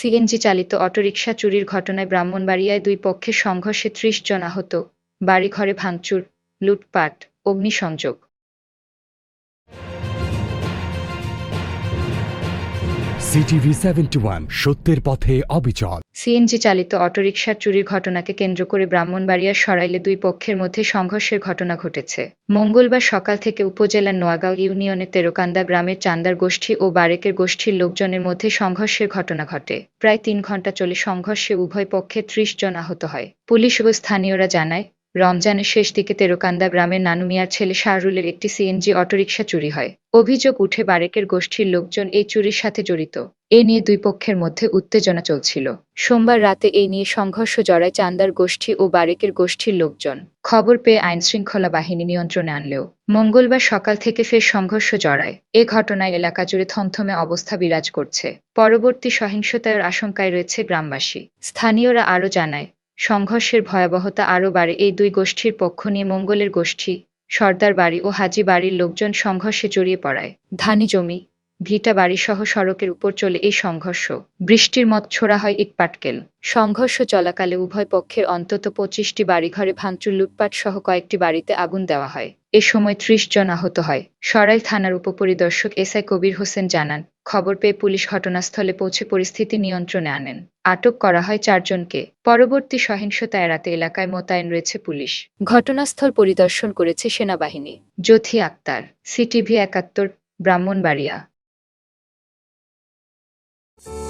CNG চালিত autorickshaw চুরির ঘটনায় ব্রাহ্মণবাড়িয়ায় দুই পক্ষের সংঘর্ষে ত্রিশ জন আহত। বাড়িঘরে ভাঙচুর, লুটপাট, অগ্নিসংযোগ। সিটিভি সেভেন্টি ওয়ান, সত্যের পথে অবিচল। সিএনজি চালিত অটোরিকশার চুরির ঘটনাকে কেন্দ্র করে ব্রাহ্মণবাড়িয়ার সরাইলে দুই পক্ষের মধ্যে সংঘর্ষের ঘটনা ঘটেছে। মঙ্গলবার সকাল থেকে উপজেলার নোয়াগাঁও ইউনিয়নের তেরোকান্দা গ্রামের চান্দার গোষ্ঠী ও বারেকের গোষ্ঠীর লোকজনের মধ্যে সংঘর্ষের ঘটনা ঘটে। প্রায় তিন ঘণ্টা চলে সংঘর্ষে উভয় পক্ষে ত্রিশ জন আহত হয়। পুলিশ ও স্থানীয়রা জানায় রমজানের শেষ দিকে তেরোকান্দা গ্রামের নানু মিয়ার ছেলে শাহরুলের একটি সিএনজি অটোরিকশা চুরি হয়। অভিযোগ উঠে বারেকের গোষ্ঠীর লোকজন এই চুরির সাথে জড়িত। এ নিয়ে দুই পক্ষের মধ্যে উত্তেজনা চলছিল। সোমবার রাতে এই নিয়ে সংঘর্ষ জড়ায় চান্দার গোষ্ঠী ও বারেকের গোষ্ঠীর লোকজন। খবর পেয়ে আইনশৃঙ্খলা বাহিনী নিয়ন্ত্রণে আনলেও মঙ্গলবার সকাল থেকে ফের সংঘর্ষ জড়ায়। এ ঘটনায় এলাকা জুড়ে থমথমে অবস্থা বিরাজ করছে। পরবর্তী সহিংসতার আশঙ্কায় রয়েছে গ্রামবাসী। স্থানীয়রা আরও জানায় সংঘর্ষের ভয়াবহতা আরও বাড়ে। এই দুই গোষ্ঠীর পক্ষ নিয়ে মঙ্গলের গোষ্ঠী, সর্দার বাড়ি ও হাজি বাড়ির লোকজন সংঘর্ষে জড়িয়ে পড়ায়। ধানি জমি ভিটা বাড়িসহ সড়কের উপর চলে এই সংঘর্ষ। বৃষ্টির মত ছোড়া হয় ইট পাটকেল। সংঘর্ষ চলাকালে উভয় পক্ষের অন্তত পঁচিশটি বাড়িঘরে ভাঙচুর লুটপাট সহ কয়েকটি বাড়িতে আগুন দেওয়া হয়। এ সময় ত্রিশ জন আহত হয়। সরাই থানার উপপরিদর্শক এস আই কবির হোসেন জানান, খবর পেয়ে পুলিশ ঘটনাস্থলে পৌঁছে পরিস্থিতি নিয়ন্ত্রণে আনেন। আটক করা হয় চারজনকে। পরবর্তী সহিংসতা এড়াতে এলাকায় মোতায়েন রয়েছে পুলিশ। ঘটনাস্থল পরিদর্শন করেছে সেনাবাহিনী। জ্যোথি আক্তার, সিটিভি একাত্তর, ব্রাহ্মণবাড়িয়া। you